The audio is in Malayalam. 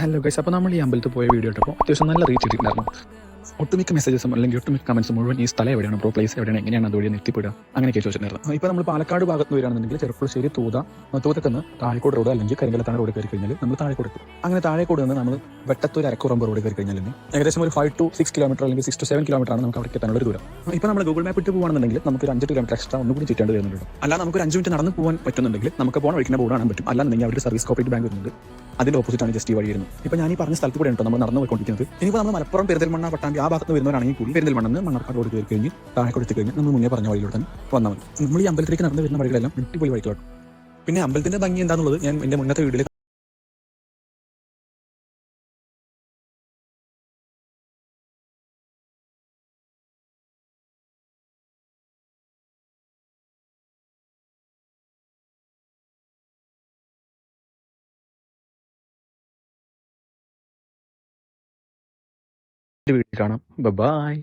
ഹലോ ഗൈസ് അപ്പോൾ നമ്മൾ ഈ അമ്പലത്തിൽ പോയ വീഡിയോ ഇട്ടപ്പോൾ അത്യാവശ്യം നല്ല റീച്ച് കിട്ടിയിട്ടുണ്ടായിരുന്നു. ഒട്ടുമിക്ക മെസ്സേജസും അല്ലെങ്കിൽ ഒട്ടുമിക്ക കമൻസും മുഴുവൻ ഈ സ്ഥലം എവിടെയാണ് ബ്രോ പ്ലേസ് എവിടെയാണ് എങ്ങനെയാണ് അതുവഴി എത്തിപ്പെടുക അങ്ങനെയൊക്കെ ചോദിച്ചിട്ടുണ്ടായിരുന്നു. ഇപ്പോൾ നമ്മൾ പാലക്കാട് ഭാഗത്ത് വരികയാണെന്നുണ്ടെങ്കിൽ ചെറുപ്പുളശ്ശേരി തൂത തൂതക്കെന്ന് താഴെക്കോട് റോഡ് അല്ലെങ്കിൽ കരിങ്കലത്താണ് റോഡ് കയറി കഴിഞ്ഞാൽ നമ്മൾ താഴെക്കോട് എത്തും. അങ്ങനെ താഴെക്കോട് നിന്ന് നമ്മൾ വെട്ടത്തൂർ അരക്കുറമ്പ് റോഡ് കയറി കഴിഞ്ഞാൽ ഏകദേശം ഒരു ഫൈവ് ടു സിക്സ് കിലോമീറ്റർ അല്ലെങ്കിൽ സിക്സ് ടു സെവൻ കിലോമീറ്റർ ആണ് നമുക്ക് അവിടെ എത്താനുള്ള ഒരു ദൂരം. ഇപ്പോൾ നമ്മൾ ഗൂഗിൾ മാപ്പ് ഇട്ട് പോകുകയാണെന്നുണ്ടെങ്കിൽ നമുക്ക് ഒരു അഞ്ച് കിലോമീറ്റർ എക്സ്ട്രാ ഒന്നും കൂടി ചുറ്റേണ്ടി വരുന്നുണ്ട് അല്ല നമുക്ക് ഒരു അഞ്ച് മിനിറ്റ് നടന്ന് പോകാൻ പറ്റുന്നുണ്ടെങ്കിൽ നമുക്ക് പോകാൻ വഴിക്കുന്ന ബോർഡ് കാണാൻ പറ്റും. അല്ലാന്നുണ്ടെങ്കിൽ അവിടെ സർവീസ് കോപ്പറേറ്റ് ബാങ്ക് വരുന്നുണ്ട്. ഓപ്പോസിറ്റ് ആണ് ജസ്റ്റ് ഈ വഴി വരുന്നത് ഇപ്പോൾ ഞാൻ ഈ പറഞ്ഞ സ്ഥലത്ത് കൂടെ ഉണ്ടോ? നമ്മൾ നടന്നു പോയിക്കൊണ്ടിരിക്കുന്നത്. ഇനിയിപ്പോൾ നമ്മൾ മലപ്പുറം പെരുന്തൽമണ്ണ പട്ടാമ്പി ആ ഭാഗത്ത് വരുന്നവരാണെങ്കിൽ കൂടി പെരിന്തൽമണ്ണ മണ്ണാർക്കാട് ഓടി കയറി കഴിഞ്ഞ് താഴെ കൊടുത്തു കഴിഞ്ഞ് നമ്മൾ മുന്നേ പറഞ്ഞ വഴിയിലൂടെ തന്നെ വന്നാൽ മതി. നമ്മൾ ഈ അമ്പലത്തിലേക്ക് നടന്നു വരുന്ന വഴികളെല്ലാം അടിപൊളി വഴികളാണ്. പിന്നെ അമ്പലത്തിന്റെ ഭംഗി എന്താണെന്നുള്ളത് ഞാൻ എന്റെ മുന്നത്തെ വീഡിയോയിൽ വീഡിയോ കാണാം. ബൈ